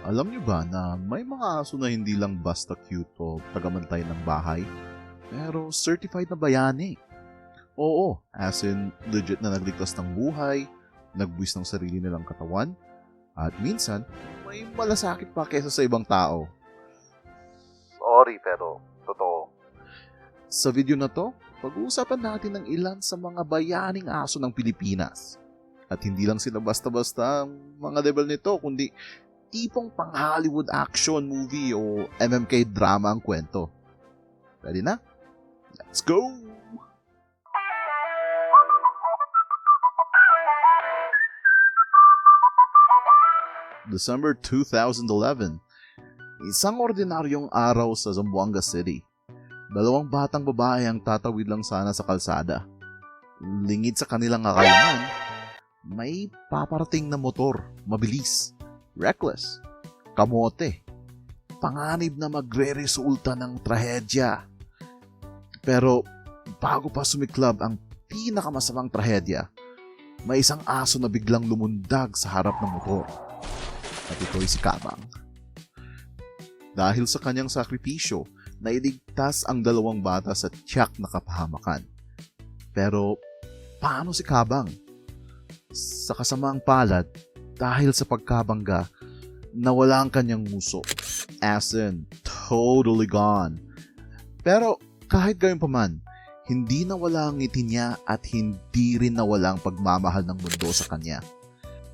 Alam niyo ba na may mga aso na hindi lang basta cute o tagamantay ng bahay, pero certified na bayani. Oo, as in legit na nagligtas ng buhay, nagbuwis ng sarili nilang katawan, at minsan may malasakit pa kesa sa ibang tao. Sorry pero totoo. Sa video na to, pag-uusapan natin ng ilan sa mga bayaning aso ng Pilipinas. At hindi lang sila basta-basta ang mga level nito, kundi tipong pang Hollywood action movie o MMK drama ang kwento. Ready na? Let's go! December 2011 Isang ordinaryong araw sa Zamboanga City. Dalawang batang babae ang tatawid lang sana sa kalsada. Lingid sa kanilang akalaman, may paparating na motor, mabilis, reckless, kamote, panganib na magre-resulta ng trahedya. Pero bago pa sumiklab ang pinakamasamang trahedya, may isang aso na biglang lumundag sa harap ng motor. At ito'y si Kabang. Dahil sa kanyang sakripisyo, nailigtas ang dalawang bata sa tiyak na kapahamakan. Pero paano si Kabang? Sa kasamaang palad, dahil sa pagkabangga, nawala ang kanyang muso. As in, totally gone. Pero kahit gayon pa man, hindi nawala ang ngiti niya at hindi rin nawala ang pagmamahal ng mundo sa kanya.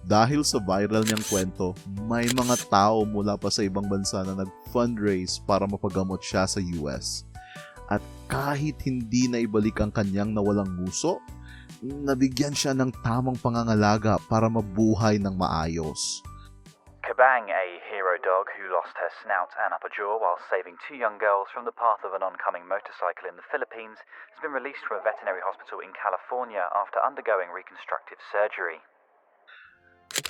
Dahil sa viral niyang kwento, may mga tao mula pa sa ibang bansa na nag-fundraise para mapagamot siya sa US. At kahit hindi na ibalik ang kanyang nawalang muso, nabigyan siya ng tamang pangangalaga para mabuhay ng maayos. Kabang, a hero dog who lost her snout and upper jaw while saving two young girls from the path of an oncoming motorcycle in the Philippines, has been released from a veterinary hospital in California after undergoing reconstructive surgery.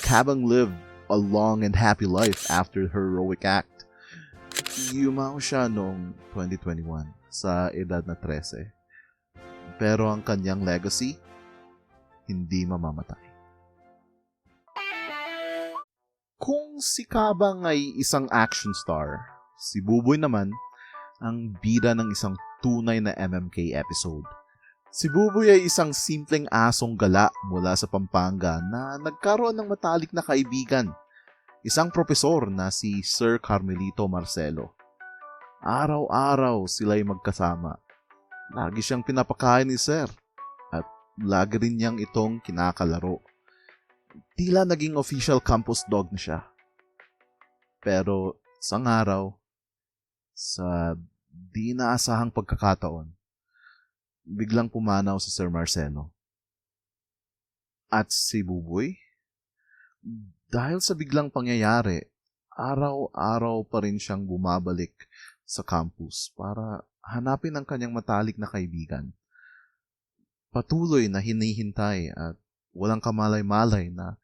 Kabang lived a long and happy life after her heroic act. Yumao siya noong 2021 sa edad na 13. Pero ang kanyang legacy, hindi mamamatay. Kung si Kabang ay isang action star, si Buboy naman ang bida ng isang tunay na MMK episode. Si Buboy ay isang simpleng asong gala mula sa Pampanga na nagkaroon ng matalik na kaibigan. Isang propesor na si Sir Carmelito Marcelo. Araw-araw sila'y magkasama. Lagi siyang pinapakain ni Sir lagi rin niyang itong kinakalaro. Tila naging official campus dog na siya. Pero isang araw, sa di naasahang pagkakataon, biglang pumanaw si Sir Marcelo. At si Buboy? Dahil sa biglang pangyayari, araw-araw pa rin siyang bumabalik sa campus para hanapin ang kanyang matalik na kaibigan. Patuloy na hinihintay at walang kamalay-malay na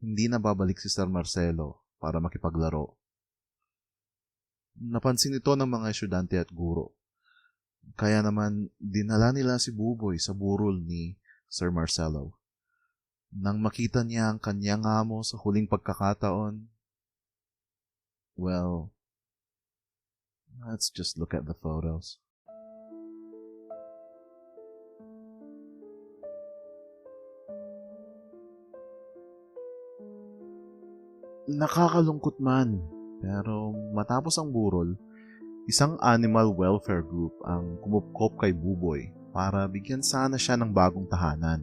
hindi na babalik si Sir Marcelo para makipaglaro. Napansin ito ng mga estudyante at guro. Kaya naman, dinala nila si Buboy sa burol ni Sir Marcelo. Nang makita niya ang kanyang amo sa huling pagkakataon, well, let's just look at the photos. Nakakalungkot man, pero matapos ang burol, isang animal welfare group ang kumupkop kay Buboy para bigyan sana siya ng bagong tahanan.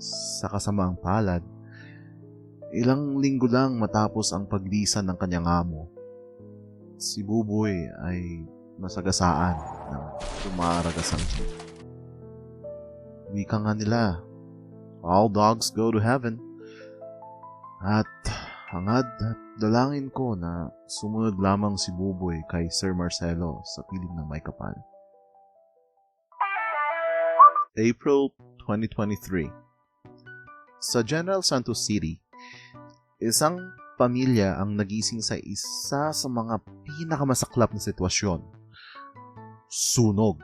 Sa kasamaang palad, ilang linggo lang matapos ang paglisan ng kanyang amo, si Buboy ay nasagasaan ng tumaragas ang jeep. Wika nga nila, all dogs go to heaven. At hangad at dalangin ko na sumunod lamang si Buboy kay Sir Marcelo sa piling ng may kapal. April 2023 Sa General Santos City, isang pamilya ang nagising sa isa sa mga pinakamasaklap na sitwasyon. Sunog.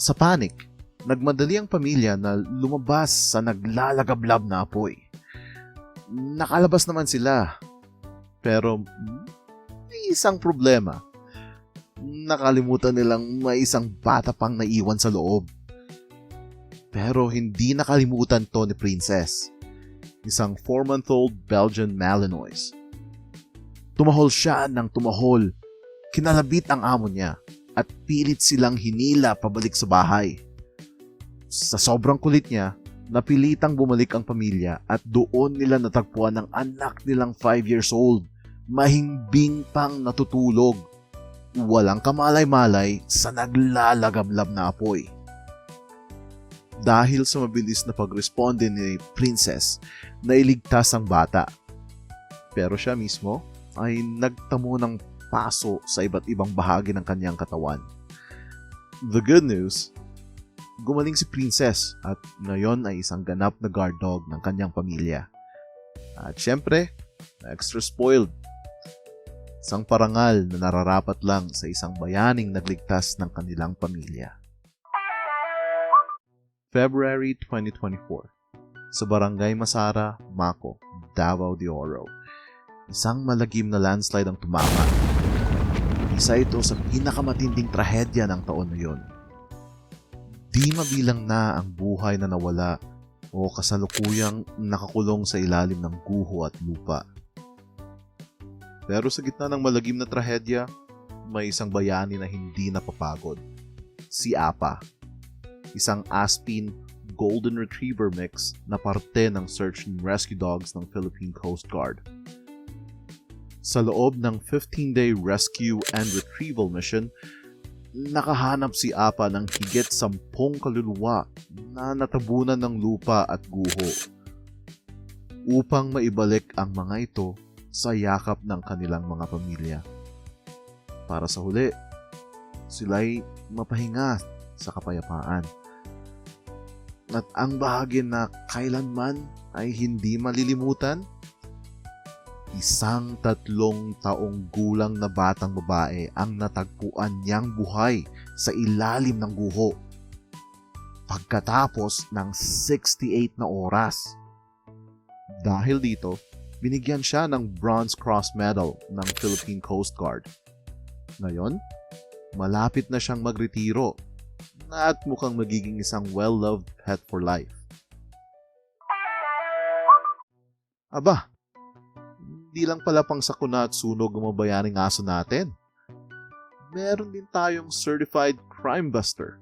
Sa panic, nagmadali ang pamilya na lumabas sa naglalagablab na apoy. Nakalabas naman sila, Pero may isang problema. Nakalimutan nilang may isang bata pang naiwan sa loob. Pero hindi nakalimutan to ni Princess. Isang 4-month-old Belgian Malinois. Tumahol siya ng tumahol. Kinalabit ang amo niya at pilit silang hinila pabalik sa bahay. Sa sobrang kulit niya, napilitang bumalik ang pamilya at doon nila natagpuan ang anak nilang 5 years old, mahimbing pang natutulog. Walang kamalay-malay sa naglalagablab na apoy. Dahil sa mabilis na pagresponde ni Princess, nailigtas ang bata. Pero siya mismo ay nagtamo ng paso sa iba't ibang bahagi ng kanyang katawan. The good news, gumaling si Princess at ngayon ay isang ganap na guard dog ng kanyang pamilya. At syempre, extra spoiled. Isang parangal na nararapat lang sa isang bayaning nagligtas ng kanilang pamilya. February 2024 sa Barangay Masara, Mako, Davao de Oro. Isang malagim na landslide ang tumama. Isa ito sa pinakamatinding trahedya ng taon na yun. Di mabilang na ang buhay na nawala o kasalukuyang nakakulong sa ilalim ng guho at lupa. Pero sa gitna ng malagim na trahedya, may isang bayani na hindi napapagod. Si Apa. Isang Aspin Golden Retriever mix na parte ng search and rescue dogs ng Philippine Coast Guard. Sa loob ng 15-day rescue and retrieval mission, nakahanap si Apa ng higit sampung kaluluwa na natabunan ng lupa at guho upang maibalik ang mga ito sa yakap ng kanilang mga pamilya. Para sa huli, sila'y mapahinga sa kapayapaan. At ang bahagi na kailanman ay hindi malilimutan, isang tatlong taong gulang na batang babae ang natagpuan niyang buhay sa ilalim ng guho pagkatapos ng 68 na oras. Dahil dito, binigyan siya ng Bronze Cross Medal ng Philippine Coast Guard. Ngayon, malapit na siyang magretiro at mukhang magiging isang well-loved pet for life. Aba, hindi lang pala pang sakuna at sunog ang mga bayaning aso natin. Meron din tayong certified crime buster,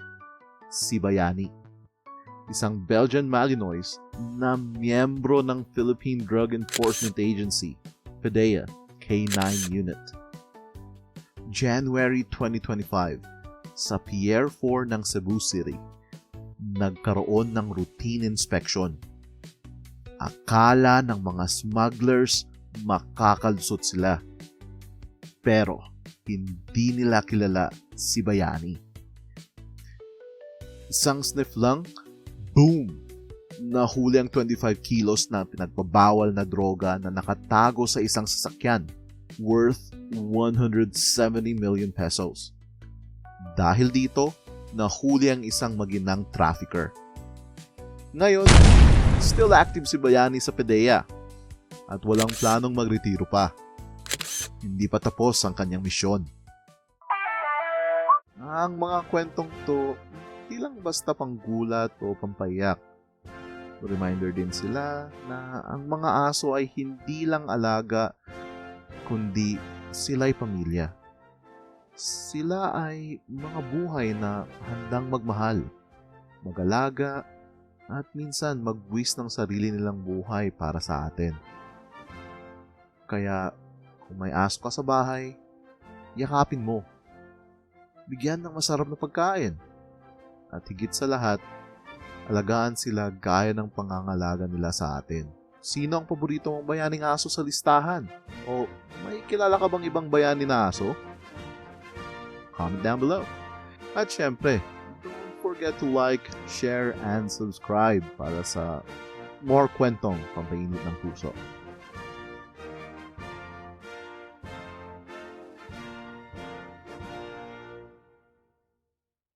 si Bayani. Isang Belgian Malinois na miyembro ng Philippine Drug Enforcement Agency, PDEA K9 Unit. January 2025, sa Pier 4 ng Cebu City, nagkaroon ng routine inspection. Akala ng mga smugglers makakalsot sila. Pero hindi nila kilala si Bayani. Isang sniff lang, boom! Nahuli ang 25 kilos na pinagbabawal na droga na nakatago sa isang sasakyan worth 170 million pesos. Dahil dito, nahuli ang isang maginang trafficker. Ngayon, still active si Bayani sa PDEA at walang planong magretiro pa. Hindi pa tapos ang kanyang misyon. Ang mga kwentong to, hindi lang basta panggulat o pampayak. Reminder din sila na ang mga aso ay hindi lang alaga, kundi sila'y pamilya. Sila ay mga buhay na handang magmahal, mag-alaga, at minsan magbuwis ng sarili nilang buhay para sa atin. Kaya kung may aso ka sa bahay, yakapin mo. Bigyan ng masarap na pagkain. At higit sa lahat, alagaan sila gaya ng pangangalaga nila sa atin. Sino ang paborito mong bayaning aso sa listahan? O may kilala ka bang ibang bayani na aso? Comment down below. At syempre, don't forget to like, share, and subscribe para sa more kwentong pampainit ng puso.